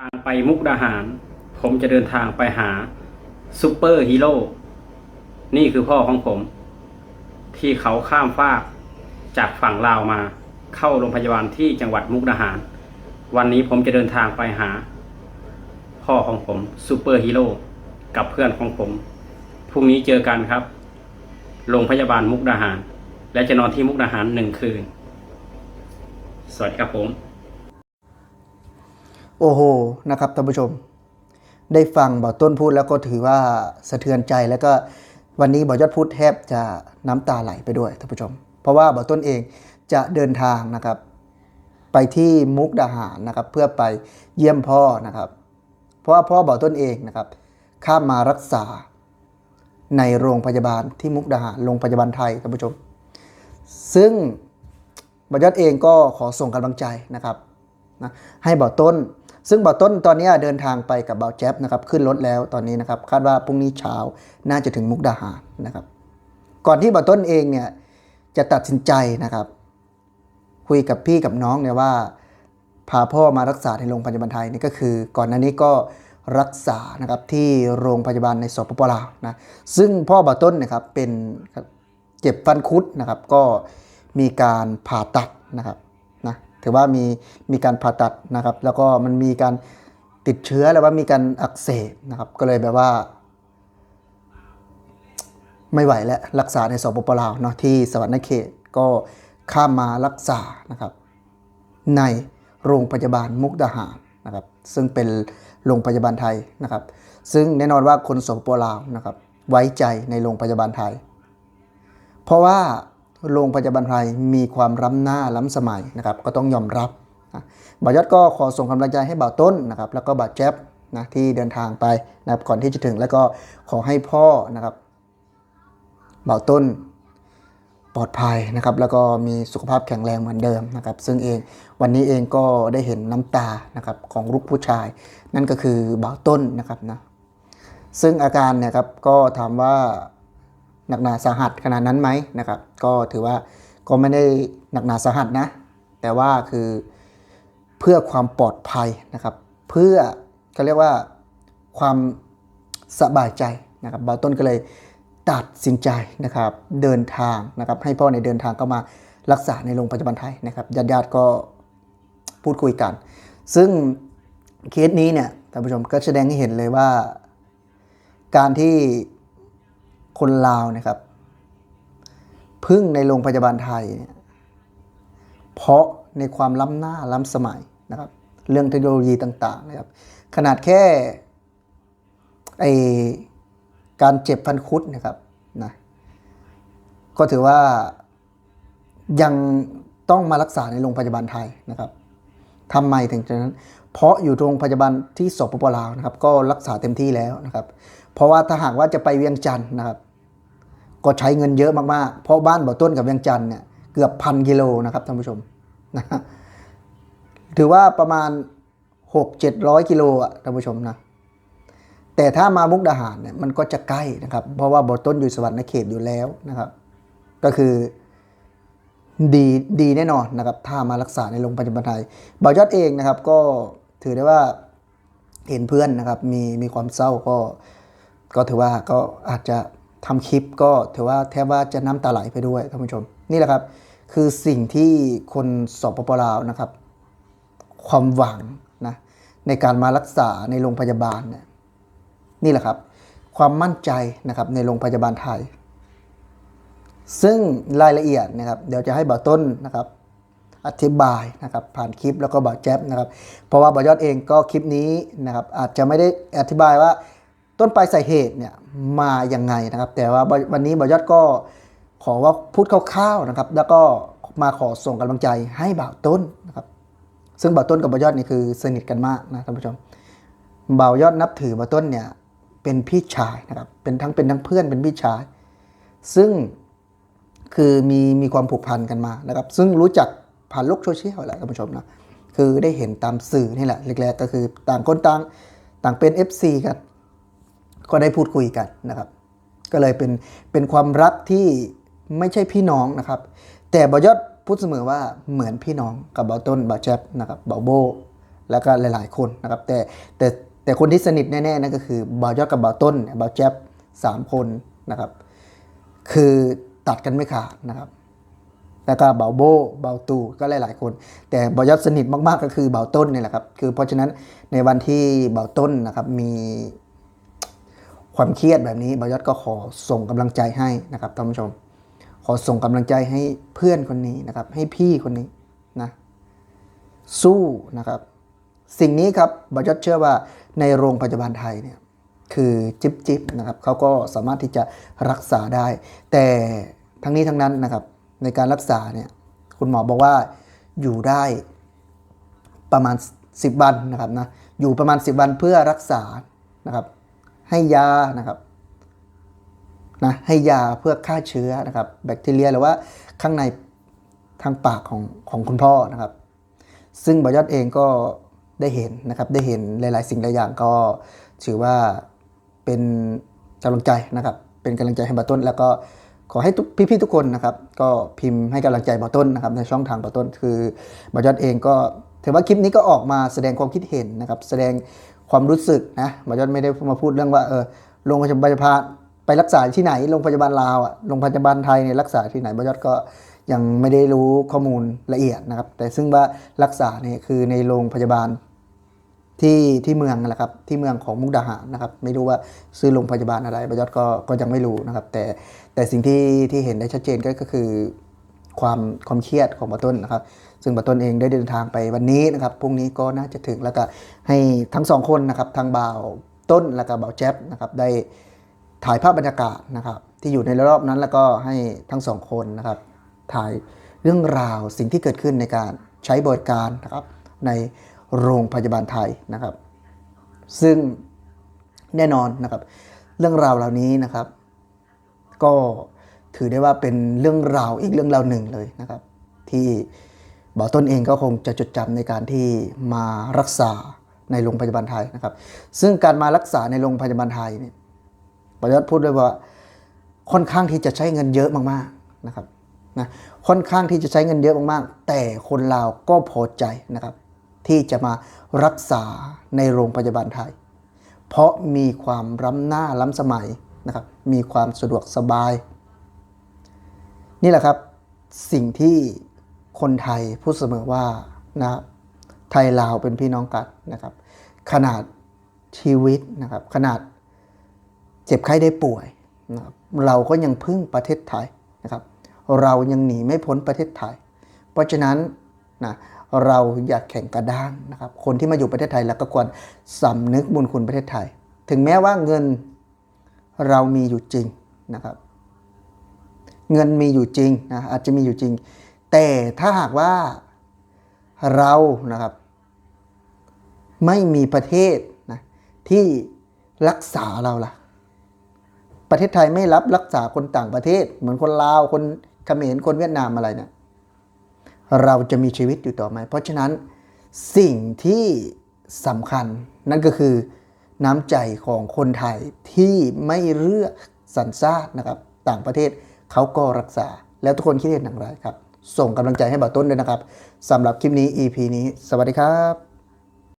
ทางไปมุกดาหาร ผมจะเดินทางไปหาซูเปอร์ฮีโร่นี่คือพ่อของผม ที่เขาข้ามฟากจากฝั่งลาวมาเข้าโรงพยาบาลที่จังหวัดมุกดาหาร วันนี้ผมจะเดินทางไปหา พ่อของผมซูเปอร์ฮีโร่กับเพื่อนของผมพรุ่งนี้เจอกันครับโรงพยาบาลมุกดาหาร และจะนอนที่มุกดาหารหนึ่งคืน สวัสดีครับผม โอ้โหนะครับท่านผู้ชม ได้ฟังบ่าวต้นพูดแล้วก็ถือว่าสะเทือนใจแล้วก็วันนี้บ่าวยอดพูดแทบจะน้ำตาไหลไปด้วยท่านผู้ชม เพราะว่าบ่าวต้นเองจะเดินทางนะครับ ไปที่มุกดาหารนะครับ เพื่อไปเยี่ยมพ่อนะครับ เพราะว่าพ่อบ่าวต้นเองนะครับ ข้ามมารักษาในโรงพยาบาลที่มุกดาหารโรงพยาบาลไทยท่านผู้ชม ซึ่งบ่าวยอดเองก็ขอส่งกำลังใจนะครับนะให้บ่าวต้น ซึ่งบ่าวต้นตอนนี้เดินทางไปกับบ่าวแจ๊บนะครับขึ้นรถแล้วตอนนี้นะครับคาดว่าพรุ่งนี้เช้าน่าจะถึงมุกดาหารนะครับ ก่อนที่บ่าวต้นเองเนี่ยจะตัดสินใจนะครับ คุยกับพี่กับน้องเนี่ยว่า พาพ่อมารักษาในโรงพยาบาลไทยนี่ก็คือ ก่อนหน้านี้ก็รักษานะครับที่โรงพยาบาลในสปปลาวนะซึ่งพ่อบ่าวต้นนะครับเป็นเจ็บฟันคุดนะครับก็มีการผ่าตัดนะครับ ถือว่ามีมีการผ่าตัดนะครับ แล้วก็มันมีการติดเชื้อแล้วว่ามีการอักเสบนะครับ ก็เลยแบบว่า ไม่ไหวแล้วรักษาในสปปลาวเนาะที่สวรรณเขตก็ข้ามมารักษานะครับ ในโรงพยาบาลมุกดาหารนะครับ ซึ่งเป็นโรงพยาบาลไทยนะครับ ซึ่งแน่นอนว่าคนสปปลาวนะครับ ไว้ใจในโรงพยาบาลไทย เพราะว่า โรงพยาบาลไทยมีความล้ำหน้าล้ำสมัยนะครับก็ต้องยอมรับนะบ่าวยอดก็ขอส่งกำลังใจให้บ่าวต้นนะครับแล้วก็บ่าวแจ๊บนะที่เดินทางไปนะครับก่อนที่จะถึงแล้วก็ขอให้พ่อนะครับบ่าวต้นปลอดภัยนะครับแล้วก็มีสุขภาพแข็งแรงเหมือนเดิมนะครับซึ่งเองวันนี้เองก็ได้เห็นน้ำตานะครับของลูกผู้ชาย นั่นก็คือบ่าวต้นนะครับนะซึ่งอาการเนี่ยครับก็ถามว่า หนักหนาสาหัสขนาดนั้นไหมนะครับ ก็ถือว่าก็ไม่ได้หนักหนาสาหัสนะ แต่ว่าคือเพื่อความปลอดภัยนะครับ เพื่อเขาเรียกว่าความสบายใจนะครับบ่าวต้นก็เลยตัดสินใจนะครับเดินทางนะครับ ให้พ่อในเดินทางเข้ามารักษาในโรงพยาบาลไทยนะครับญาติญาติๆก็พูดคุยกัน ซึ่งเคสนี้เนี่ยท่านผู้ชมก็แสดงให้เห็นเลยว่า การที่ คนลาวนะครับ พึ่งในโรงพยาบาลไทยเนี่ยเพราะในความล้ำหน้าล้ำสมัยนะครับ เรื่องเทคโนโลยีต่างๆนะครับ ขนาดแค่ไอการเจ็บฟันคุดนะครับนะก็ถือว่ายังต้องมารักษาในโรงพยาบาลไทยนะครับทำไมถึงจะนั้น เพราะอยู่โรงพยาบาลที่สปปลาวนะครับ ก็รักษาเต็มที่แล้วนะครับ เพราะว่าถ้าหากว่าจะไปเวียงจันทร์นะครับ ก็ใช้เงินเยอะมากๆ เพราะบ้านบ่อต้นกับเวียงจันทร์เนี่ยเกือบพันกิโลนะครับท่านผู้ชมนะถือว่าประมาณ 6-700กิโลอะท่านผู้ชมนะแต่ถ้ามามุกดาหารเนี่ยมันก็จะใกล้นะครับ เพราะว่าบ่อต้นอยู่สวรรค์เขตอยู่แล้วนะครับ ก็คือดีดีแน่นอนนะครับ ถ้ามารักษาในโรงพยาบาลไทยบ่าวยอดเองนะครับก็ ถือได้ว่าเห็นเพื่อนนะครับมีมีความเศร้าก็ก็ถือว่าก็อาจจะทำคลิปก็ถือว่าแทบว่าจะน้ำตาไหลไปด้วยท่านผู้ชม นี่แหละครับคือสิ่งที่คนสปปลาวนะครับ ความหวังนะในการมารักษาในโรงพยาบาลเนี่ยนี่แหละครับ ความมั่นใจนะครับในโรงพยาบาลไทย ซึ่งรายละเอียดนะครับ เดี๋ยวจะให้บ่าต้นนะครับ อธิบายนะครับผ่านคลิปแล้วก็บ่าวแจ๊บนะครับ เพราะว่าบ่าวยอดเองก็คลิปนี้นะครับอาจจะไม่ได้อธิบายว่าต้นปลายสาเหตุเนี่ยมาอย่างไงนะครับ แต่ว่าวันนี้บ่าวยอดก็ขอว่าพูดคร่าวๆนะครับ แล้วก็มาขอส่งกำลังใจให้บ่าวต้นนะครับ ซึ่งบ่าวต้นกับบ่าวยอดนี่คือสนิทกันมากนะท่านผู้ชมบ่าวยอดนับถือบ่าวต้นเนี่ยเป็นพี่ชายนะครับ เป็นทั้งเป็นทั้งเพื่อนเป็นพี่ชาย ซึ่งคือมีมีความผูกพันกันมานะครับ ซึ่งรู้จัก ผ่านโลกโซเชียลแหละท่านผู้ชมนะคือได้เห็นตามสื่อนี่แหละแรกๆก็คือต่างคนต่างต่างเป็น FC กัน ก็ได้พูดคุยกันนะครับ ก็เลยเป็นเป็นความรักที่ไม่ใช่พี่น้องนะครับ แต่บ่าวยอดพูดเสมอว่าเหมือนพี่น้องกับบ่าต้นบ่าแจ๊บนะครับบ่าโบแล้วก็หลายๆคนนะครับ แต่แต่แต่คนที่สนิทแน่ๆนั่นก็คือบ่าวยอดกับบ่าต้นเบ่าแจ๊บสามคนนะครับ คือตัดกันไม่ขาดนะครับ แล้วก็เบาโบเบาตูก็หลายๆคน แต่บอยอดสนิทมากๆก็คือเบาต้นนี่แหละครับคือเพราะฉะนั้นในวันที่เบาต้นนะครับมีความเครียดแบบนี้บอยอดก็ขอส่งกำลังใจให้นะครับท่านผู้ชม ขอส่งกำลังใจให้เพื่อนคนนี้นะครับ ให้พี่คนนี้นะสู้นะครับ สิ่งนี้ครับบอยอดเชื่อว่าในโรงพยาบาลไทยเนี่ยคือจิบจิบนะครับเขาก็สามารถที่จะรักษาได้ แต่ทั้งนี้ทั้งนั้นนะครับ ในการรักษาเนี่ยคุณหมอบอกว่าอยู่ได้ประมาณ 10 วันนะครับนะอยู่ประมาณ 10 วันเพื่อรักษานะครับ ให้ยานะครับนะให้ยาเพื่อฆ่าเชื้อนะครับ แบคทีเรียหรือว่าข้างในทางปากของของคุณพ่อนะครับ ซึ่งบอยอดเองก็ได้เห็นนะครับ ได้เห็นหลาย ๆ สิ่งหลายอย่างก็ถือว่าเป็นกำลังใจนะครับ เป็นกำลังใจให้บาต้นแล้วก็ ขอให้ทุกพี่ๆทุกคนนะครับ ก็พิมพ์ให้กำลังใจบาต้นนะครับในช่องทางบาต้น คือบอยอดเองก็ถือว่าคลิปนี้ก็ออกมาแสดงความคิดเห็นนะครับ แสดงความรู้สึกนะบอยอดไม่ได้มาพูดเรื่องว่าเออโรงพยาบาลไปรักษาที่ไหนโรงพยาบาลลาวอะโรงพยาบาลไทยเนี่ยรักษาที่ไหนบอยอดก็ยังไม่ได้รู้ข้อมูลละเอียดนะครับ แต่ซึ่งว่ารักษาเนี่ยคือในโรงพยาบาล ที่ที่เมืองนั่นแหละครับที่เมืองของมุกดาหารนะครับไม่รู้ว่าซื้อโรงพยาบาลอะไรบยศก็ก็ยังไม่รู้นะครับ แต่แต่สิ่งที่ที่เห็นได้ชัดเจนก็ก็คือความความเครียดของบาต้นนะครับ ซึ่งบาต้นเองได้เดินทางไปวันนี้นะครับพรุ่งนี้ก็น่าจะถึงแล้วก็ให้ทั้งสองคนนะครับทางบ่าวต้นแล้วก็บ่าวแจ๊บนะครับได้ถ่ายภาพบรรยากาศนะครับ ที่อยู่ในรอบนั้นแล้วก็ให้ทั้งสองคนนะครับ ถ่ายเรื่องราวสิ่งที่เกิดขึ้นในการใช้บริการนะครับใน โรงพยาบาลไทยนะครับ ซึ่งแน่นอนนะครับ เรื่องราวเหล่านี้นะครับ ก็ถือได้ว่าเป็นเรื่องราวอีกเรื่องราวหนึ่งเลยนะครับ ที่บ่าวต้นเองก็คงจะจดจำในการที่มารักษาในโรงพยาบาลไทยนะครับ ซึ่งการมารักษาในโรงพยาบาลไทยเนี่ยประยศพูดด้วยว่าค่อนข้างที่จะใช้เงินเยอะมากๆนะครับนะค่อนข้างที่จะใช้เงินเยอะมากๆ แต่คนลาวก็พอใจนะครับ ที่จะมารักษาในโรงพยาบาลไทย เพราะมีความล้ำหน้าล้ำสมัยนะครับ มีความสะดวกสบาย นี่แหละครับสิ่งที่คนไทยพูดเสมอว่านะไทยลาวเป็นพี่น้องกันนะครับ ขนาดชีวิตนะครับ ขนาดเจ็บไข้ได้ป่วยนะครับเราก็ยังพึ่งประเทศไทยนะครับ เรายังหนีไม่พ้นประเทศไทย เพราะฉะนั้นนะ เราอยากแข่งกระด้างนะครับ คนที่มาอยู่ประเทศไทยแล้วก็ควรสำนึกบุญคุณประเทศไทย ถึงแม้ว่าเงินเรามีอยู่จริงนะครับ เงินมีอยู่จริงนะอาจจะมีอยู่จริง แต่ถ้าหากว่าเรานะครับ ไม่มีประเทศนะที่รักษาเราล่ะ ประเทศไทยไม่รับรักษาคนต่างประเทศ เหมือนคนลาวคนเขมรคนเวียดนามอะไรเนี่ย เราจะมีชีวิตอยู่ต่อไหม เพราะฉะนั้นสิ่งที่สำคัญนั่นก็คือน้ำใจของคนไทยที่ไม่เลือกสัญชาตินะครับ ต่างประเทศเขาก็รักษา แล้วทุกคนคิดเห็นอย่างไรครับ ส่งกำลังใจให้บ่าวต้นด้วยนะครับสำหรับคลิปนี้ EP นี้ สวัสดีครับ